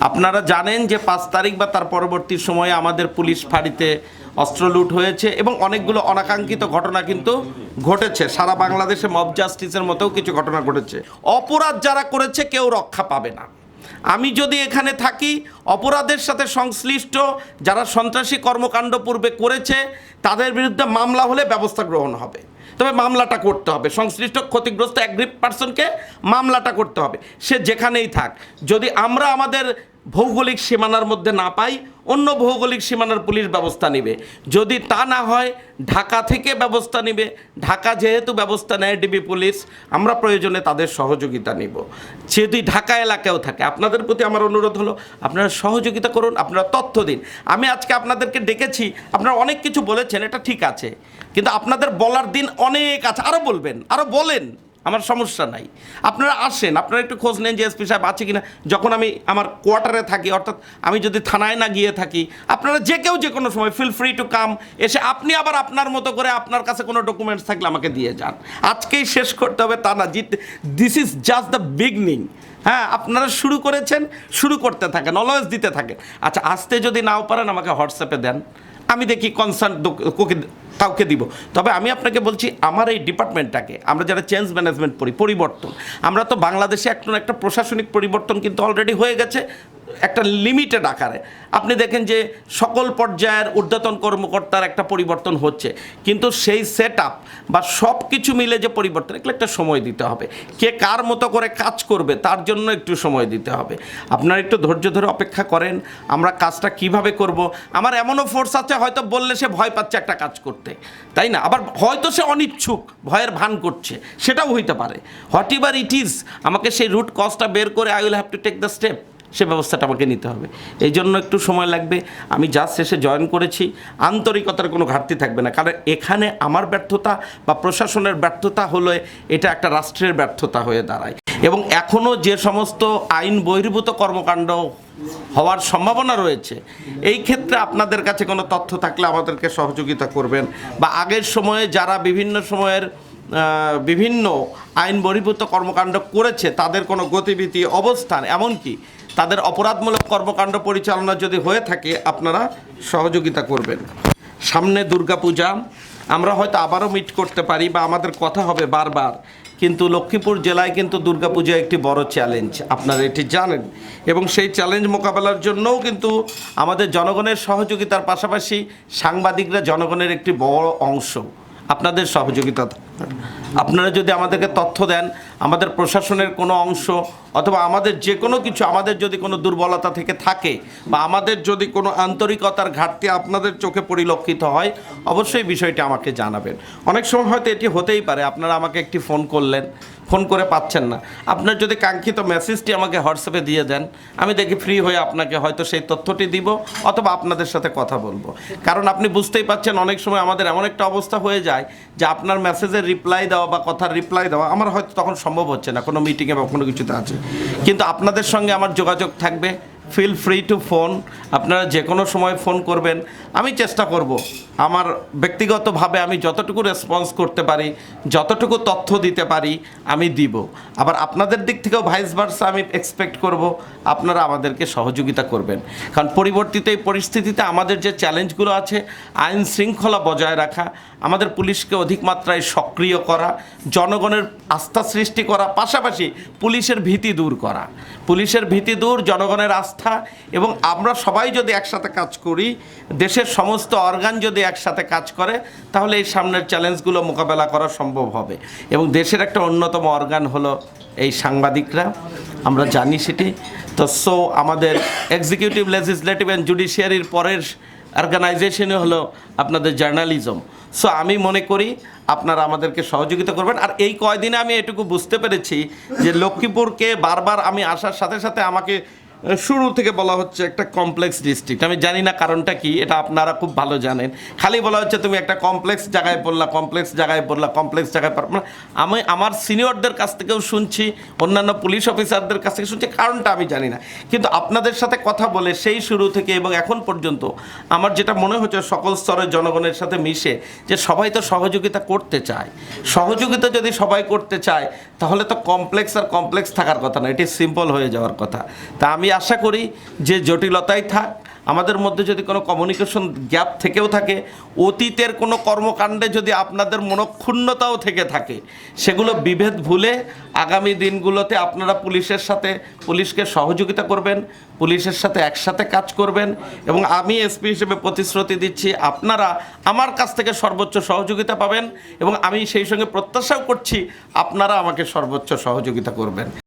আপনারা জানেন যে পাঁচ তারিখ বা তার পরবর্তী সময়ে আমাদের পুলিশ ফাঁড়িতে অস্ত্র লুট হয়েছে এবং অনেকগুলো অনাকাঙ্ক্ষিত ঘটনা কিন্তু ঘটেছে। সারা বাংলাদেশে মব জাস্টিসের মতোও কিছু ঘটনা ঘটেছে। অপরাধ যারা করেছে কেউ রক্ষা পাবে না। আমি যদি এখানে থাকি, অপরাধের সাথে সংশ্লিষ্ট যারা সন্ত্রাসী কর্মকাণ্ড পূর্বে করেছে, তাদের বিরুদ্ধে মামলা হলে ব্যবস্থা গ্রহণ হবে। তবে মামলাটা করতে হবে। সংশ্লিষ্ট ক্ষতিগ্রস্ত অ্যাগ্রিপ পার্সনকে মামলাটা করতে হবে। সে যেখানেই থাক। যদি আমরা আমাদের ভৌগোলিক সীমানার মধ্যে না পাই, অন্য ভৌগোলিক সীমানার পুলিশ ব্যবস্থা নেবে। যদি তা না হয়, ঢাকা থেকে ব্যবস্থা নেবে। ঢাকা যেহেতু ব্যবস্থা নেয় ডিবি পুলিশ, আমরা প্রয়োজনে তাদের সহযোগিতা নিব। যদি ঢাকা এলাকায়ও থাকে, আপনাদের প্রতি আমার অনুরোধ হলো, আপনারা সহযোগিতা করুন, আপনারা তথ্য দিন। আমি আজকে আপনাদেরকে ডেকেছি, আপনারা অনেক কিছু বলেছেন, এটা ঠিক আছে। কিন্তু আপনাদের বলার দিন অনেক আছে। আরও বলবেন আরও বলেন, আমার সমস্যা নাই। আপনারা আসেন, আপনারা একটু খোঁজ নেন যে এসপি সাহেব আছে কিনা। যখন আমি আমার কোয়ার্টারে থাকি, অর্থাৎ আমি যদি থানায় না গিয়ে থাকি, আপনারা যে কেউ যে কোনো সময় ফিল ফ্রি টু কাম এসে আপনি আবার আপনার মতো করে আপনার কাছে কোনো ডকুমেন্টস থাকলে আমাকে দিয়ে যান। আজকেই শেষ করতে হবে তা না, Jeet this is just the beginning হ্যাঁ আপনারা শুরু করেছেন, শুরু করতে থাকেন অলওয়েজ দিতে থাকেন। আচ্ছা আসতে যদি নাও পারেন, আমাকে হোয়াটসঅ্যাপে দেন। আমি দেখি কনসার্ন কাউকে দিব। তবে আমি আপনাকে বলছি, আমার এই ডিপার্টমেন্টটাকে আমরা যারা চেঞ্জ ম্যানেজমেন্ট পড়ি, পরিবর্তন, আমরা তো বাংলাদেশে এখন একটা প্রশাসনিক পরিবর্তন কিন্তু অলরেডি হয়ে গেছে, একটা লিমিটেড আকারে। আপনি দেখেন যে সকল পর্যায়ের ঊর্ধ্বতন কর্মকর্তার একটা পরিবর্তন হচ্ছে, কিন্তু সেই সেট আপ বা সব কিছু মিলে যে পরিবর্তন, এগুলো একটা সময় দিতে হবে। কে কার মতো করে কাজ করবে, তার জন্য একটু সময় দিতে হবে। আপনারা একটু ধৈর্য ধরে অপেক্ষা করেন, আমরা কাজটা কীভাবে করব। আমার এমনও ফোর্স আছে, হয়তো বললে সে ভয় পাচ্ছে একটা কাজ করতে। তাই না? আবার হয়তো সে অনিচ্ছুক, ভয়ের ভান করছে, সেটাও হইতে পারে। হোয়াট এভার ইট ইজ আমাকে সেই রুট কজটা বের করে I will have to take the step সে ব্যবস্থাটা আমাকে নিতে হবে। এই জন্য একটু সময় লাগবে। আমি যা শেষে জয়েন করেছি। আন্তরিকতার কোনো ঘাটতি থাকবে না। কারণ এখানে আমার ব্যর্থতা বা প্রশাসনের ব্যর্থতা হলে এটা একটা রাষ্ট্রের ব্যর্থতা হয়ে দাঁড়ায়। এবং এখনও যে সমস্ত আইন বহির্ভূত কর্মকাণ্ড হওয়ার সম্ভাবনা রয়েছে, এই ক্ষেত্রে আপনাদের কাছে কোনো তথ্য থাকলে আমাদেরকে সহযোগিতা করবেন বা আগের সময়ে যারা বিভিন্ন সময়ের বিভিন্ন আইন বহির্ভূত কর্মকাণ্ড করেছে, তাদের কোনো গতিবিধি, অবস্থান, এমনকি তাদের অপরাধমূলক কর্মকাণ্ড পরিচালনা যদি হয়ে থাকে, আপনারা সহযোগিতা করবেন। সামনে দুর্গাপূজা, আমরা হয়তো আবারও মিট করতে পারি বা আমাদের কথা হবে বারবার। কিন্তু লক্ষ্মীপুর জেলায় কিন্তু দুর্গাপুজো একটি বড় চ্যালেঞ্জ আপনারা এটি জানেন এবং সেই চ্যালেঞ্জ মোকাবেলার জন্যও কিন্তু আমাদের জনগণের সহযোগিতার পাশাপাশি সাংবাদিকরা জনগণের একটি বড় অংশ আপনাদের সহযোগিতা। আপনারা যদি আমাদেরকে তথ্য দেন, আমাদের প্রশাসনের কোনো অংশ অথবা আমাদের যে কোনো কিছু আমাদের যদি কোনো দুর্বলতা থেকে থাকে বা আমাদের যদি কোনো আন্তরিকতার ঘাটতি আপনাদের চোখে পরিলক্ষিত হয়, অবশ্যই বিষয়টি আমাকে জানাবেন। অনেক সময় হয়তো এটি হতেই পারে, আপনারা আমাকে একটি ফোন করলেন, ফোন করে পাচ্ছেন না। আপনার যদি কাঙ্ক্ষিত মেসেজটি আমাকে হোয়াটসঅ্যাপে দিয়ে দেন, আমি দেখি ফ্রি হয়ে আপনাকে হয়তো সেই তথ্যটি দিব অথবা আপনাদের সাথে কথা বলব। কারণ আপনি বুঝতেই পাচ্ছেন, অনেক সময় আমাদের এমন একটা অবস্থা হয়ে যায় যে আপনার মেসেজের রিপ্লাই দেওয়া বা কথার রিপ্লাই দেওয়া আমার হয়তো তখন সম্ভব হচ্ছে না, কোনো মিটিংয়ে বা কোনো কিছুতে আছে। কিন্তু আপনাদের সঙ্গে আমার যোগাযোগ থাকবে। ফিল ফ্রি টু ফোন আপনারা যে কোনো সময় ফোন করবেন। আমি চেষ্টা করব। আমার ব্যক্তিগতভাবে আমি যতটুকু রেসপন্স করতে পারি, যতটুকু তথ্য দিতে পারি, আমি দিব। আবার আপনাদের দিক থেকেও ভাইস ভার্সা আমি এক্সপেক্ট করব। আপনারা আমাদেরকে সহযোগিতা করবেন। কারণ পরিবর্তিত এই পরিস্থিতিতে আমাদের যে চ্যালেঞ্জগুলো আছে, আইন শৃঙ্খলা বজায় রাখা, আমাদের পুলিশকে অধিক মাত্রায় সক্রিয় করা, জনগণের আস্থা সৃষ্টি করা, পাশাপাশি পুলিশের ভীতি দূর করা। পুলিশের ভীতি দূর, জনগণের আস্থা এবং আমরা সবাই যদি একসাথে কাজ করি, দেশের সমস্ত অর্গান যদি একসাথে কাজ করে, তাহলে এই সামনের চ্যালেঞ্জগুলো মোকাবেলা করা সম্ভব হবে। এবং দেশের একটা অন্যতম অর্গান হলো এই সাংবাদিকরা, আমরা জানি সেটি। তো সো আমাদের এক্সিকিউটিভ লেজিসলেটিভ অ্যান্ড জুডিশিয়ারির পরের অর্গানাইজেশনই হলো আপনাদের জার্নালিজম সো আমি মনে করি আপনারা আমাদেরকে সহযোগিতা করবেন। আর এই কয়দিনে আমি এটুকু বুঝতে পেরেছি যে লক্ষ্মীপুরকে বারবার আমি আসার সাথে সাথে আমাকে শুরু থেকে বলা হচ্ছে একটা কমপ্লেক্স ডিস্ট্রিক্ট আমি জানি না কারণটা কি, এটা আপনারা খুব ভালো জানেন। খালি বলা হচ্ছে তুমি একটা কমপ্লেক্স জায়গায় পড়লা কমপ্লেক্স জায়গায় পড়লা কমপ্লেক্স জায়গায় পড়লা। মানে আমি আমার সিনিয়রদের কাছ থেকেও শুনছি, অন্যান্য পুলিশ অফিসারদের কাছ থেকে শুনছি, কারণটা আমি জানি না। কিন্তু আপনাদের সাথে কথা বলে সেই শুরু থেকে এবং এখন পর্যন্ত আমার যেটা মনে হচ্ছে সকল স্তরের জনগণের সাথে মিশে যে সবাই তো সহযোগিতা করতে চায়। সহযোগিতা যদি সবাই করতে চায়, তাহলে তো কমপ্লেক্স আর কমপ্লেক্স থাকার কথা না, এটি সিম্পল হয়ে যাওয়ার কথা। তা আমি আমি আশা করি যে জটিলতাই থাক। আমাদের মধ্যে যদি কোনো কমিউনিকেশন গ্যাপ থেকেও থাকে, অতীতের কোনো কর্মকাণ্ডে যদি আপনাদের মনক্ষুণ্ণতাও থেকে থাকে, সেগুলো বিভেদ ভুলে আগামী দিনগুলোতে আপনারা পুলিশের সাথে, পুলিশকে সহযোগিতা করবেন, পুলিশের সাথে একসাথে কাজ করবেন এবং আমি এসপি হিসেবে প্রতিশ্রুতি দিচ্ছি, আপনারা আমার কাছ থেকে সর্বোচ্চ সহযোগিতা পাবেন এবং আমি সেই সঙ্গে প্রত্যাশাও করছি আপনারা আমাকে সর্বোচ্চ সহযোগিতা করবেন।